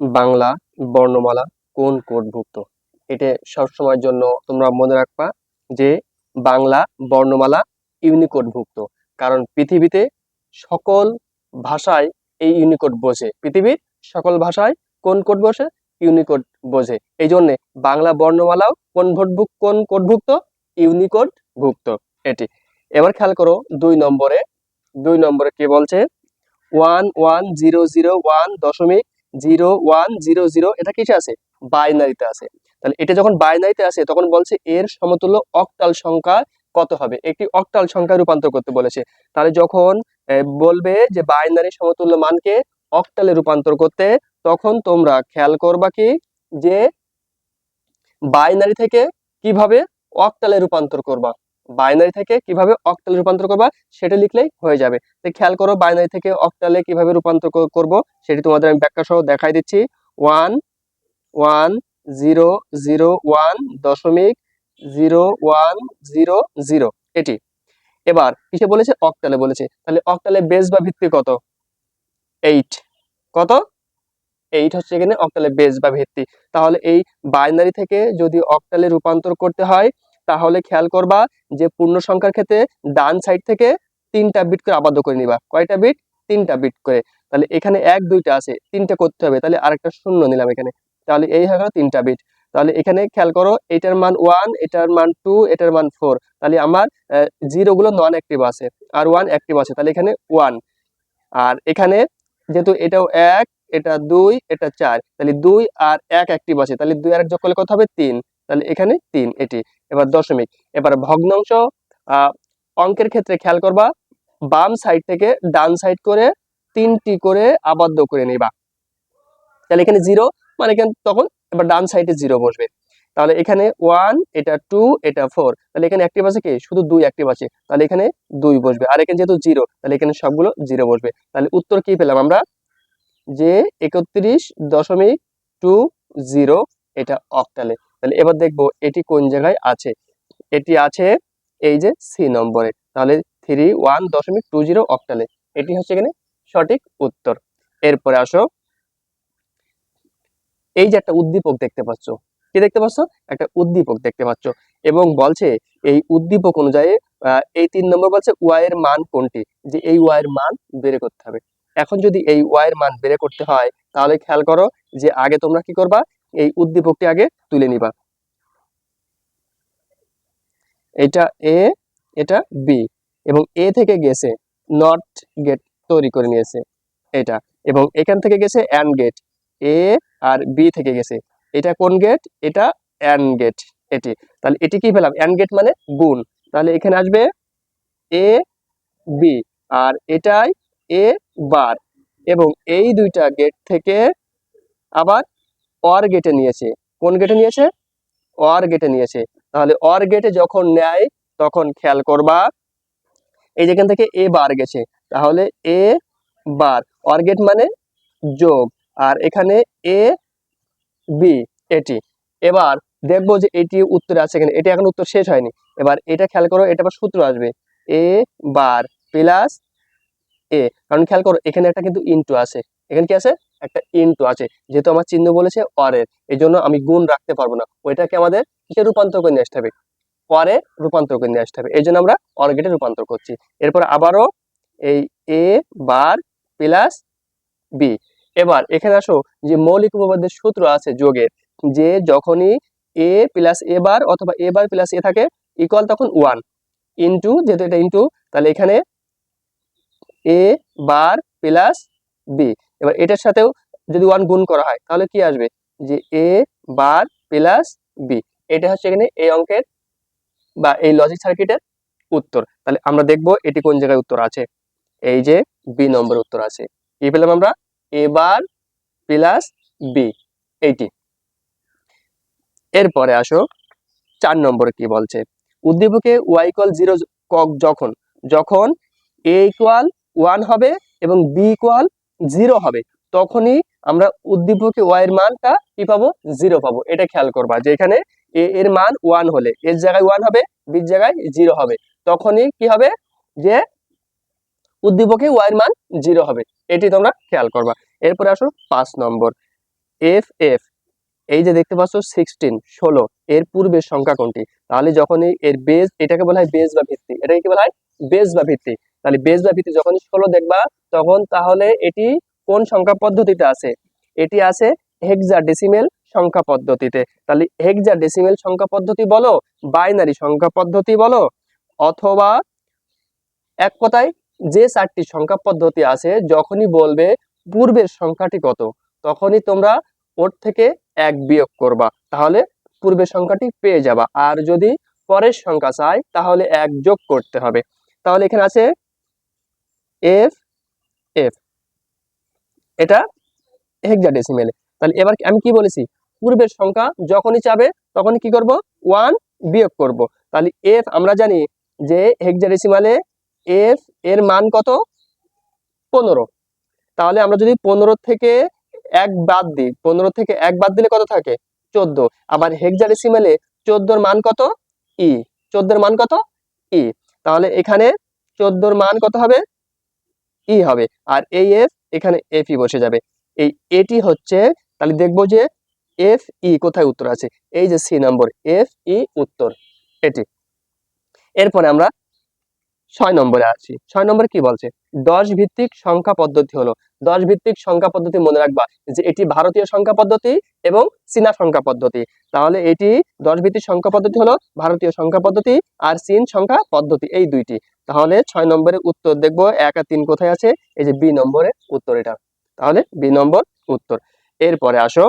বাংলা বর্ণমালা কোন কোডভুক্ত? এটা সবসময়ের জন্য তোমরা মনে রাখবা যে বাংলা বর্ণমালা ইউনিকোডভুক্ত। কারণ পৃথিবীতে সকল ভাষায় এই ইউনিকোড বোঝে। পৃথিবীর সকল ভাষায় কোন কোড বসে? ইউনিকোড বোঝে। এই জন্যে বাংলা বর্ণমালাও কোন ভোটভুক কোন কোডভুক্ত? ইউনিকোড ভুক্ত এটি। এবার খেয়াল করো দুই নম্বরে। দুই নম্বরে কে বলছে? One one zero zero one দশমিক জিরো ওয়ান জিরো জিরো, এটা কিসে আছে বাইনারিতে আছে তাহলে এটা যখন বাইনারিতে আছে তখন বলছে এর সমতুল্য অক্টাল সংখ্যা কত হবে? একটি অক্টাল সংখ্যায় রূপান্তর করতে বলেছে। তাহলে যখন বলবে যে বাইনারি সমতুল্য মানকে অক্টালে রূপান্তর করতে, তখন তোমরা খেয়াল করবা কি? যে বাইনারি থেকে কীভাবে অক্টালে রূপান্তর করবা? বাইনারি থেকে কীভাবে অক্টালে রূপান্তর করবা সেটা লিখলেই হয়ে যাবে। তো খেয়াল করো বাইনারি থেকে অক্টালে কীভাবে রূপান্তর কর- করব, সেটি তোমাদের আমি ব্যাখ্যা সহ দেখাই দিচ্ছি। One one zero zero one দশমিক জিরো ওয়ান জিরো জিরো এটি। এবার কিসে বলেছে? অক্টালে বলেছে। তাহলে অক্টালে বেস বা ভিত্তি কত? এইট কত? এইট হচ্ছে এখানে অক্টালে বেস বা ভিত্তি। তাহলে এই বাইনারি থেকে যদি অক্টালে রূপান্তর করতে হয় তাহলে খেয়াল করবা যে পূর্ণ সংখ্যার ক্ষেত্রে ডান সাইড থেকে তিনটা বিট করে আবদ্ধ করে নিবা। কয়টা বিট তিনটা বিট করে। তাহলে এখানে এক, দুইটা আছে, তিনটা করতে হবে। তাহলে আরেকটা শূন্য নিলাম এখানে। তাহলে এই হয়ে গেল তিনটা বিট তাহলে এখানে খেয়াল করো, এটার মান ওয়ান এটার মান টু এটার মান ফোর তাহলে আমার জিরো গুলো নন অ্যাক্টিভ আছে আর ওয়ান অ্যাক্টিভ আছে। তাহলে এখানে ওয়ান আর এখানে যেহেতু এটাও এক, এটা দুই, এটা চার। তাহলে দুই আর এক অ্যাক্টিভ আছে। তাহলে দুই আর এক যোগ করলে কত হবে? তিন। তাহলে এখানে তিন এটি। এবার দশমিক। এবার ভগ্নাংশ অঙ্কের ক্ষেত্রে খেয়াল করবা, বাম সাইড থেকে ডান সাইড করে তিনটি করে আবদ্ধ করে নিবা। তাহলে এখানে জিরো মানে এখানে তখন এবার ডান সাইডে জিরো বসবে। তাহলে এখানে ওয়ান এটা টু এটা ফোর তাহলে এখানে অ্যাক্টিভ আছে কি? শুধু দুই অ্যাক্টিভ আছে। তাহলে এখানে দুই বসবে। আর এখানে যেহেতু জিরো তাহলে এখানে সবগুলো জিরো বসবে। তাহলে উত্তর কি পেলাম আমরা? যে একত্রিশ দশমিক টু জিরো এটা অক্টালে তাহলে এবার দেখব এটি কোন জায়গায় আছে? এটি আছে এই যে সি নম্বরে। তাহলে থ্রি ওয়ান দশমিক টু জিরো অক্টালে এটি হচ্ছে এখানে সঠিক উত্তর। এরপরে আসো। এই যে একটা উদ্দীপক দেখতে পাচ্ছ। কি দেখতে পাচ্ছ? একটা উদ্দীপক দেখতে পাচ্ছ। এবং বলছে এই উদ্দীপক অনুযায়ী এই তিন নম্বর বলছে ওয়াই এর মান কোনটি? যে এই ওয়াই এর মান বের করতে হবে। এখন যদি এই ওয়াই এর মান বের করতে হয়, তাহলে খেয়াল করো যে আগে তোমরা কি করবা? এই উদ্দীপকটি আগে তুলে নিবা। এটা এ এটা বি এবং এ থেকে গেছে নট গেট তৈরি করে নিয়েছে এটা এবং এখান থেকে গেছে অ্যান্ড গেট এ আর বি থেকে গেছে। এটা কোন গেট এটা অ্যান্ড গেট এটি। তাহলে এটি কি পেলাম? অ্যান্ড গেট মানে গুণ। তাহলে এখানে আসবে এ বি আর এটাই এ বার এবং এই দুইটা গেট থেকে আবার অর গেটে নিয়েছে। কোন গেটে নিয়েছে? অর গেটে নিয়েছে। তাহলে অর গেটে যখন নেয়, তখন খেয়াল করবা, এই যেখান থেকে এ বার গেছে। তাহলে এ বার অর গেট মানে যোগ, আর এখানে এ বি এটি এবার দেখব যে এটি উত্তরে আছে এখানে এটি এখন উত্তর শেষ হয়নি। এবার এটা খেয়াল করো, এটা আবার সূত্র আসবে। এ বার প্লাস এ কারণ খেয়াল করো, এখানে একটা কিন্তু ইনটু আছে। এখানে কি আছে? একটা ইনটু আছে। যেহেতু আমার চিহ্ন বলেছে অরের এই জন্য আমি গুণ রাখতে পারব না। ওইটাকে আমাদের কিসে রূপান্তর করে নিয়ে আসতে হবে? অরে রূপান্তর করে নিয়ে আসতে হবে। এই জন্য আমরা অর গেটে রূপান্তর করছি। এরপর আবারও এই এ বার প্লাস বি এবার এখানে আসো, যে মৌলিক উপপাদ্যের সূত্র আছে যোগের, যে যখনই এ প্লাস এ বার অথবা এ বার প্লাস এ থাকে ইকুয়াল তখন ওয়ান ইন্টু যেহেতু এটা ইন্টু তাহলে এখানে এ বার প্লাস বি এবার এটার সাথেও যদি ওয়ান গুণ করা হয়, তাহলে কি আসবে? যে এ বার প্লাস বি এটা হচ্ছে এখানে এই অঙ্কের বা এই লজিক সার্কিটের উত্তর। তাহলে আমরা দেখব এটি কোন জায়গায় উত্তর আছে? এই যে বি নম্বর উত্তর আছে। কি পেলাম আমরা? এ বার প্লাস বি এইটি। এরপরে আসো, চার নম্বরে কি বলছে? উদ্দীপকে ওয়াই ইকুয়াল জিরো যখন যখন এ ইকুয়াল ওয়ান হবে এবং বি ইকুয়াল জিরো হবে, তখনই আমরা উদ্দীপকে ওয়াই মানটা কি পাবো? জিরো পাবো। এটা খেয়াল করবা যে এখানে এ এর মান ওয়ান হলে, এর জায়গায় ওয়ান হবে বির জায়গায় জিরো হবে। তখনই কি হবে? যে উদ্দীপকে ওয়াই মান জিরো হবে। এটি তোমরা খেয়াল করবা। এরপরে আসো পাঁচ নম্বর। এফ এফ এই যে দেখতে পাচ্ছ সিক্সটিন ষোলো, এর পূর্বের সংখ্যা কোনটি? তাহলে যখনই এর বেজ এটাকে বলা হয় বেজ বা ভিত্তি। এটাকে কি বলা হয়? বেজ বা ভিত্তি। তাহলে বেজ বা ভিত্তি যখনই ষোলো দেখবা, তখন তাহলে এটি কোন সংখ্যা পদ্ধতিতে আছে? এটি আছে হেক্সা ডেসিমেল সংখ্যা পদ্ধতিতে। তাহলে হেক্সা ডেসিমেল সংখ্যা পদ্ধতি বলো বাইনারি সংখ্যা পদ্ধতি বলো, অথবা এক কথায় যে চারটি সংখ্যা পদ্ধতি আছে, যখনই বলবে পূর্বের সংখ্যাটি কত, তখনই তোমরা ওর থেকে এক বিয়োগ করবা, তাহলে পূর্বের সংখ্যাটি পেয়ে যাবা। আর যদি পরের সংখ্যা চাই তাহলে এক যোগ করতে হবে। তাহলে এখানে আছে এফ এফ। এটা হেক্সাডেসিমেলে তাহলে এবার আমি কি বলেছি? পূর্বের সংখ্যা যখনই চাবে, তখনই কি করব? ওয়ান বিয়োগ করব। তাহলে এফ আমরা জানি যে হেক্সাডেসিমালে এফ এর মান কত? পনেরো। তাহলে আমরা যদি পনেরো থেকে এক বাদ দিই, পনেরো থেকে এক বাদ দিলে কত থাকে? চোদ্দ। আবার হেক্সাডেসিমেলে চোদ্দোর মান কত? ই চোদ্দোর মান কত? ই তাহলে এখানে চোদ্দোর মান কত হবে? ই হবে। আর এই এফ এখানে এফ ই বসে যাবে। এই এটি হচ্ছে, তাহলে দেখব যে এফ ই কোথায় উত্তর আছে? এই যে সি নম্বর এফ ই উত্তর, এটি। এরপরে আমরা ছয় নম্বরে আছি। ছয় নম্বরে কি বলছে? দশ ভিত্তিক সংখ্যা পদ্ধতি হলো। দশ ভিত্তিক সংখ্যা পদ্ধতি মনে রাখবা যে এটি ভারতীয় সংখ্যা পদ্ধতি এবং চীনা সংখ্যা পদ্ধতি। তাহলে এটি দশ ভিত্তিক সংখ্যা পদ্ধতি হলো ভারতীয় সংখ্যা পদ্ধতি আর চীন সংখ্যা পদ্ধতি, এই দুইটি। তাহলে ছয় নম্বরের উত্তর দেখব, এক আর তিন কোথায় আছে? এই যে বি নম্বরে উত্তর এটা। তাহলে বি নম্বর উত্তর। এরপরে আসো,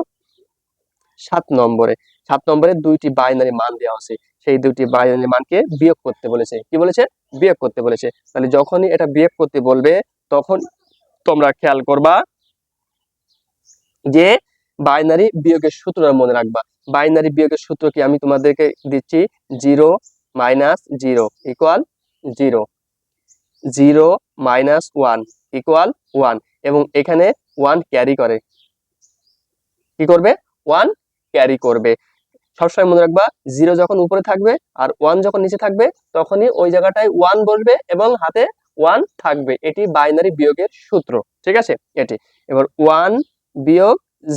সাত নম্বরে। সাত নম্বরে দুইটি বাইনারি মান দেওয়া আছে। সেই দুটি বাইনারি মানকে বিয়োগ করতে বলেছে। কি বলেছে? বিয়োগ করতে বলেছে। তাহলে যখনই এটা বিয়োগ করতে বলবে, তখন তোমরা খেয়াল করবা যে বাইনারি বিয়োগের সূত্রটা মনে রাখবা। বাইনারি বিয়োগের সূত্র কি আমি তোমাদেরকে দিচ্ছি? Zero minus zero equal zero. Zero minus one equal one এবং এখানে ওয়ান ক্যারি করে। কি করবে? ওয়ান ক্যারি করবে। সবসময় মনে রাখবা, জিরো যখন উপরে থাকবে আর ওয়ান যখন নিচে থাকবে, তখনই ওই জায়গাটায় ওয়ান বসবে এবং হাতে ওয়ান থাকবে। এটি বাইনারি বিয়োগের সূত্র। ঠিক আছে? এটি। এবার ওয়ান বিয়োগ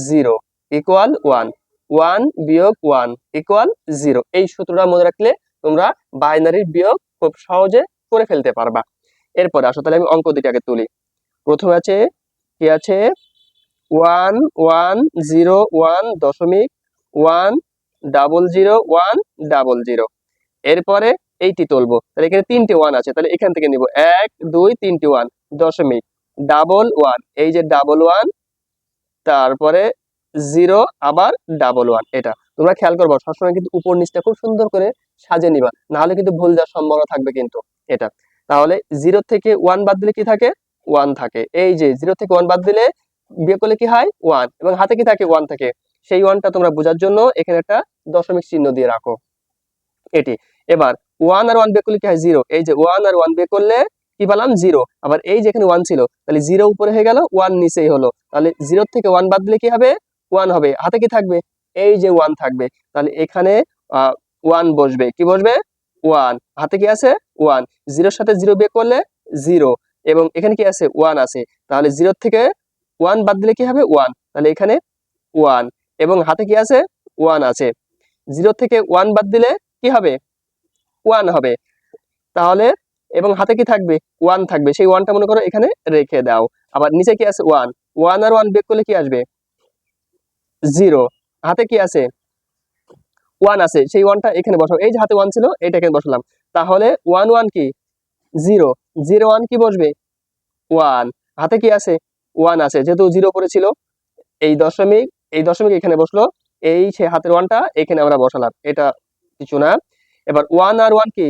জিরো ইকুয়াল ওয়ান। ওয়ান বিয়োগ ওয়ান ইকুয়াল জিরো। এই সূত্রটা মনে রাখলে তোমরা বাইনারির বিয়োগ খুব সহজে করে ফেলতে পারবা। এরপরে আসো, তাহলে আমি অঙ্ক দুইটাকে তুলি। প্রথমে আছে, কি আছে? ওয়ান ওয়ান, জিরো, ওয়ান, দশমিক, one, double zero, one, double zero. এরপরে এইটি তুলবো। তাহলে এখানে তিনটে ওয়ান আছে, তাহলে এখান থেকে নিব এক, দুই, তিনটি ওয়ান, দশমিক, ডাবল ওয়ান। এই যে ডাবল ওয়ান, তারপরে জিরো, আবার ডাবল ওয়ান, এটা। তোমরা খেয়াল করব, সবসময় কিন্তু উপর নিচটা খুব সুন্দর করে সাজিয়ে নিবা। নাহলে কিন্তু ভুল যাওয়ার সম্ভাবনা থাকবে কিন্তু এটা। তাহলে জিরো থেকে ওয়ান বাদ দিলে কি থাকে? ওয়ান থাকে। এই যে জিরো থেকে ওয়ান বাদ দিলে বিয়োগ করলে কি হয়? ওয়ান এবং হাতে কি থাকে? ওয়ান থাকে। সেই ওয়ানটা তোমরা বোঝার জন্য এখানে একটা দশমিক চিহ্ন দিয়ে রাখো এটি। এবার ওয়ান আর ওয়ান বিয়োগ করলে কি হয়? জিরো এই যে ওয়ান আর ওয়ান বিয়োগ করলে কি পেলাম? জিরো আবার এই যে এখানে ওয়ান ছিল, তাহলে জিরো উপরে হয়ে গেল ওয়ান নিচেই হলো। তাহলে জিরো থেকে ওয়ান বাদ দিলে কি হবে? ওয়ান হবে। হাতে কি থাকবে? এই যে ওয়ান থাকবে। তাহলে এখানে ওয়ান বসবে। কি বসবে? ওয়ান হাতে কি আছে? ওয়ান জিরোর সাথে জিরো বিয়োগ করলে জিরো এবং এখানে কি আছে? ওয়ান আছে। তাহলে জিরোর থেকে ওয়ান বাদ দিলে কি হবে? ওয়ান তাহলে এখানে ওয়ান এবং হাতে কি আছে? ওয়ান আছে। জিরো থেকে ওয়ান বাদ দিলে কি হবে? ওয়ান হবে। তাহলে, এবং হাতে কি থাকবে? ওয়ান থাকবে। সেই ওয়ানটা মনে করো এখানে রেখে দাও। আবার নিচে কি আছে? ওয়ান ওয়ান আর ওয়ান বেক করলে কি আসবে? জিরো হাতে কি আছে? ওয়ান আছে, সেই ওয়ানটা এখানে বসাও। এই যে হাতে ওয়ান ছিল এটা এখানে বসালাম। তাহলে ওয়ান ওয়ান কি? জিরো জিরো ওয়ান কি বসবে? ওয়ান হাতে কি আছে? ওয়ান আছে। যেহেতু জিরো পড়েছিল, এই দশমিক এই দশমিক এখানে বসল, এই সে হাতের ওয়ানটা এখানে আমরা বসালাম। এটা কিছু না। এবার ওয়ান আর ওয়ান কি?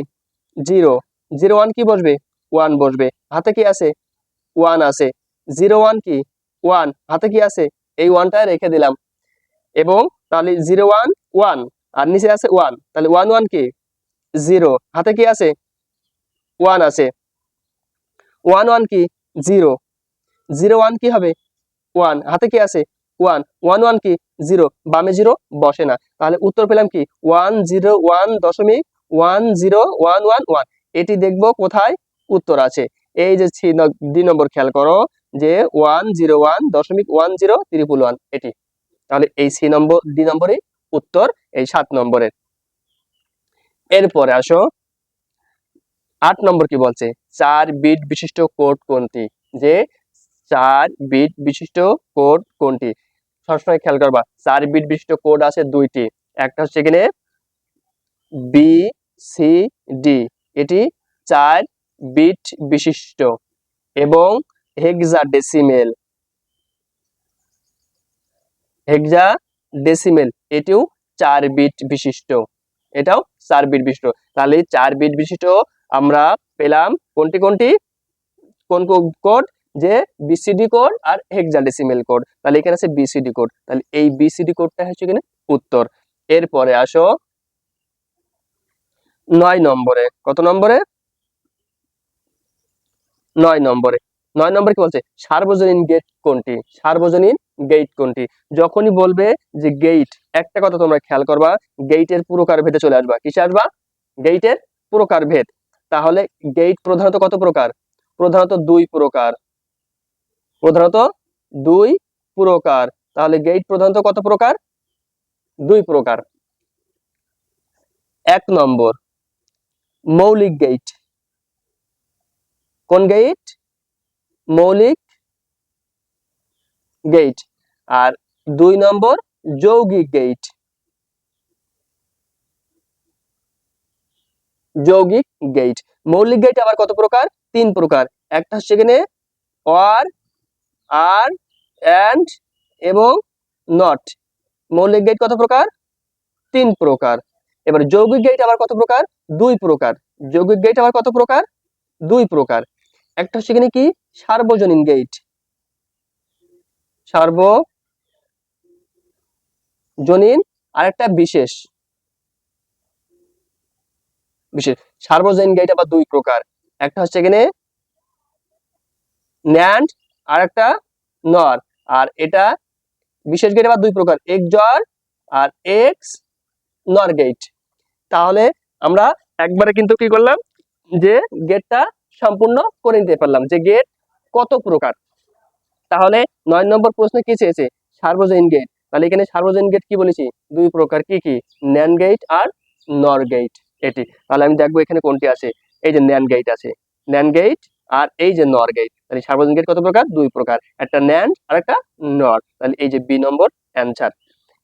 জিরো জিরো ওয়ান কি বসবে? ওয়ান বসবে। হাতে কি আছে? ওয়ান আছে। জিরো ওয়ান কি? ওয়ান হাতে কি আছে? এই ওয়ানটা রেখে দিলাম। এবং তাহলে জিরো ওয়ান ওয়ান আর নিচে আছে ওয়ান। তাহলে ওয়ান ওয়ান কি? জিরো। হাতে কি আছে? ওয়ান আছে। ওয়ান ওয়ান কি? জিরো। জিরো ওয়ান কি হবে? ওয়ান। হাতে কি আছে? ওয়ান। ওয়ান ওয়ান কি? জিরো। বামে জিরো, বসে না। তাহলে উত্তর পেলাম কি? ওয়ান জিরো ওয়ান দশমিক one zero one one one. এটি দেখব কোথায়? উত্তর আছে। এই যে দুই নম্বর খেয়াল করো যে ওয়ান জিরো ওয়ান দশমিক ওয়ান জিরো ত্রিপুল ওয়ান এটি। তাহলে এই সি নম্বর দুই নম্বরই উত্তর এই সাত নম্বরের। এরপরে আসো। আট নম্বর কি বলছে? চার বিট বিশিষ্ট কোড কোনটি? যে চার বিট বিশিষ্ট কোড কোনটি? সবসময় খেয়াল করবা, চার বিট বিশিষ্ট কোড আছে দুইটি। একটা হচ্ছে এখানে বি সি ডি এটি চার বিট বিশিষ্ট এবং হেক্সা ডেসিমেল হেক্সা ডেসিমেল এটিও চার বিট বিশিষ্ট। এটাও চার বিট বিশিষ্ট। তাহলে চার বিট বিশিষ্ট আমরা পেলাম কোনটি কোনটি? কোন কোড যে বিসিডি কোড আর হেক্সাডেসিমেল কোড তাহলে এখানে আছে বিসিডি কোড তাহলে এই বিসিডি কোডটা হচ্ছে এখানে উত্তর। এরপরে আসো নয় নম্বরে। কত নম্বরে? নয় নম্বরে। নয় নম্বর কি বলছে? সার্বজনীন গেট কোনটি? সার্বজনীন গেট কোনটি? যখনই বলবে যে গেট একটা কথা তোমরা খেয়াল করবা গেটের পুরকার ভেদে চলে আসবা। কিসে আসবা? গেটের প্রকার ভেদ। তাহলে গেট প্রধানত কত প্রকার? প্রধানত দুই প্রকার। প্রধানত দুই প্রকার। তাহলে গেট প্রধানত কত প্রকার? দুই প্রকার। এক নম্বর, মৌলিক গেট কোন গেট মৌলিক গেট আর দুই নম্বর যৌগিক গেট যৌগিক গেট মৌলিক গেট আবার কত প্রকার? তিন প্রকার। একটা হচ্ছে এখানে অর আর অ্যান্ড এবং নট মৌলিক গেট কত প্রকার? তিন প্রকার। এবার যৌগিক গেট আবার কত প্রকার? দুই প্রকার। যৌগিক গেট আবার কত প্রকার? দুই প্রকার। একটা হচ্ছে এখানে কি? সার্বজনীন গেট সার্বজনীন আর একটা বিশেষ। বিশেষ। সার্বজনীন গেট আবার দুই প্রকার। একটা হচ্ছে এখানে ন্যান্ড আর একটা নর আর এটা বিশেষ গেট আবার দুই প্রকার। এক্স জর আর এক্স নর গেট তাহলে আমরা একবারে কিন্তু কি করলাম? যে গেটটা সম্পূর্ণ করে নিতে পারলাম। যে গেট কত প্রকার? তাহলে নয় নম্বর প্রশ্ন কি চেয়েছে? সার্বজনীন গেট তাহলে এখানে সার্বজনীন গেট কি বলেছি? দুই প্রকার কি কি? ন্যান গেট আর নর গেট এটি। তাহলে আমি দেখব এখানে কোনটি আছে। এই যে ন্যান গেট আছে। ন্যান গেট আর এই যে নর গেট তাহলে সার্বজনীন গেট কত প্রকার? দুই প্রকার। একটা ন্যান আর একটা নর তাহলে এই যে বি নম্বর অ্যান্সার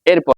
এরপর